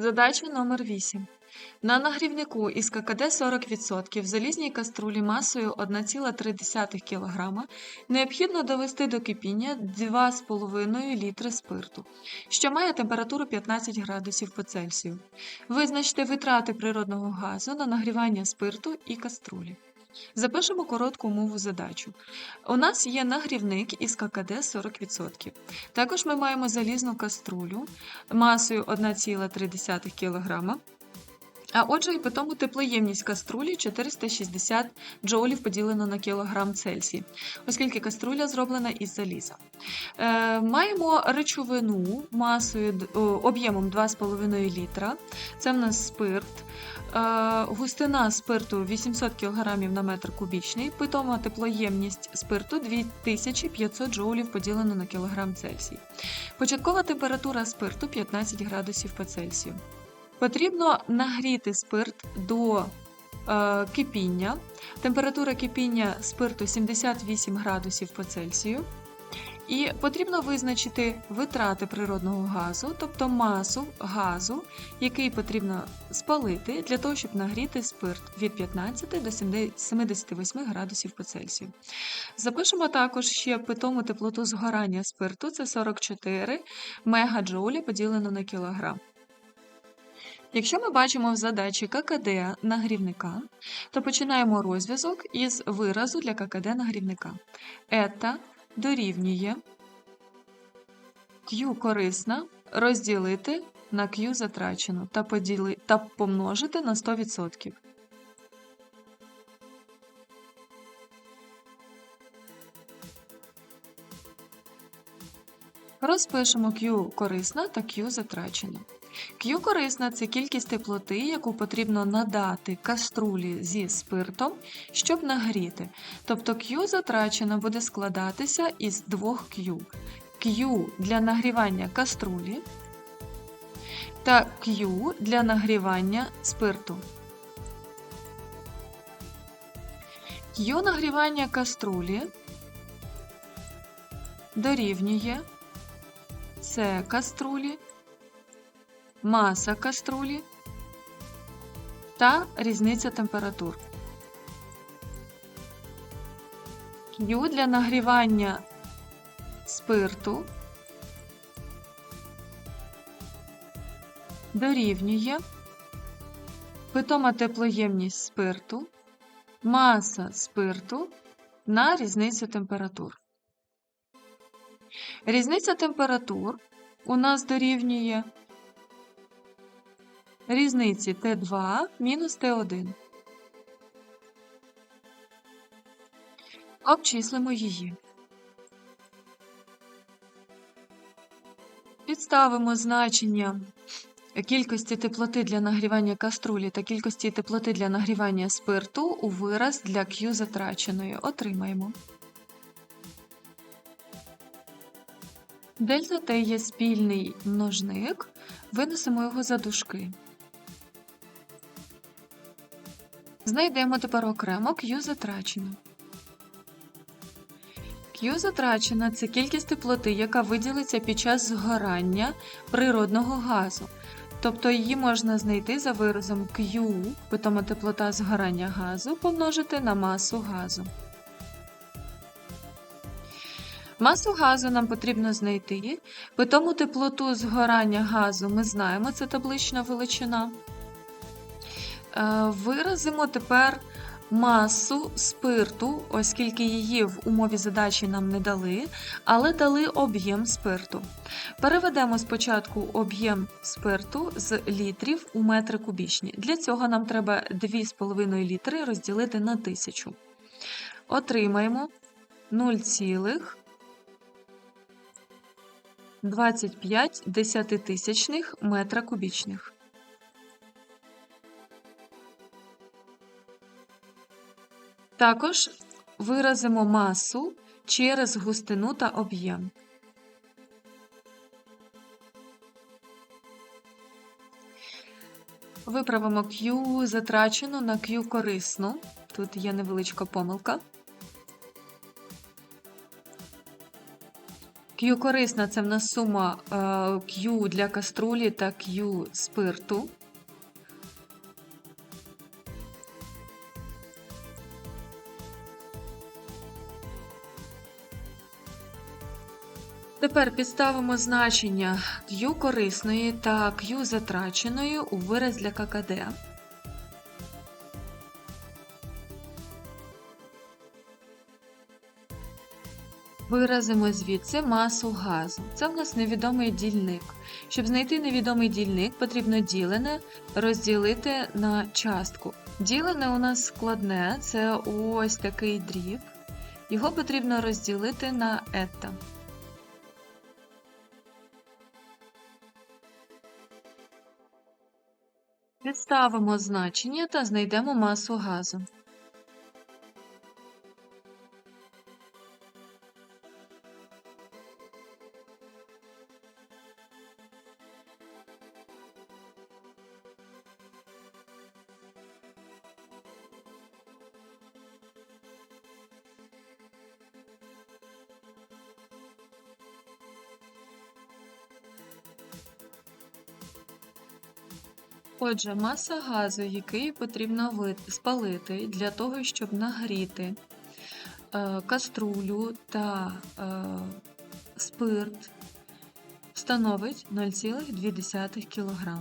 Задача номер 8. На нагрівнику із ККД 40% в залізній каструлі масою 1,3 кг необхідно довести до кипіння 2,5 літри спирту, що має температуру 15 градусів по Цельсію. Визначте витрати природного газу на нагрівання спирту і каструлі. Запишемо коротку умову задачу. У нас є нагрівник із ККД 40%. Також ми маємо залізну каструлю масою 1,3 кг. А отже, і по тому теплоємність каструлі 460 джоулів поділено на кілограм Цельсій, оскільки каструля зроблена із заліза. Е, маємо речовину масою об'ємом 2,5 літра. Це в нас спирт. Е, густина спирту 800 кг на метр кубічний, питома теплоємність спирту 2500 джоулів поділено на кілограм Цельсій. Початкова температура спирту 15 градусів по Цельсію. Потрібно нагріти спирт до е, кипіння. Температура кипіння спирту 78 градусів по Цельсію. І потрібно визначити витрати природного газу, тобто масу газу, який потрібно спалити для того, щоб нагріти спирт від 15 до 78 градусів по Цельсію. Запишемо також ще питому теплоту згорання спирту це 44 мегаджоулі поділено на кілограм. Якщо ми бачимо в задачі ККД нагрівника, то починаємо розв'язок із виразу для ККД нагрівника. Ета дорівнює Q корисна розділити на Q затрачену та, поділи, та помножити на 100%. Розпишемо Q корисна та Q затрачена. Q корисна це кількість теплоти, яку потрібно надати каструлі зі спиртом, щоб нагріти. Тобто Q затрачена буде складатися із двох Q. Q для нагрівання каструлі та Q для нагрівання спирту. Q нагрівання каструлі дорівнює С каструлі маса каструлі та різниця температур. Q для нагрівання спирту дорівнює питома теплоємність спирту, маса спирту на різницю температур. Різниця температур у нас дорівнює різниці Т2 мінус Т1. Обчислимо її. Підставимо значення кількості теплоти для нагрівання каструлі та кількості теплоти для нагрівання спирту у вираз для Q затраченої. Отримаємо. Дельта Т є спільний множник. Винесемо його за дужки. Знайдемо тепер окремо Q затрачено. Q затрачена це кількість теплоти, яка виділиться під час згорання природного газу. Тобто її можна знайти за виразом Q, питома теплота згорання газу, помножити на масу газу. Масу газу нам потрібно знайти. Питому теплоту згорання газу ми знаємо, це таблична величина. Е, Виразимо тепер масу спирту, оскільки її в умові задачі нам не дали, але дали об'єм спирту. Переведемо спочатку об'єм спирту з літрів у метри кубічні. Для цього нам треба 2,5 літри розділити на 1000. Отримаємо 0,25 метра кубічних. Також виразимо масу через густину та об'єм. Виправимо Q затрачену на Q корисну. Тут є невеличка помилка. Q корисна це в нас сума е, Q для каструлі та Q спирту. Тепер підставимо значення Q корисної та Q затраченої у вираз для ККД. Виразимо звідси масу газу. Це в нас невідомий дільник. Щоб знайти невідомий дільник, потрібно ділене розділити на частку. Ділене у нас складне, це ось такий дріб. Його потрібно розділити на ета. Підставимо значення та знайдемо масу газу. Отже, маса газу, який потрібно спалити для того, щоб нагріти е, каструлю та е, спирт, становить 0,2 кг.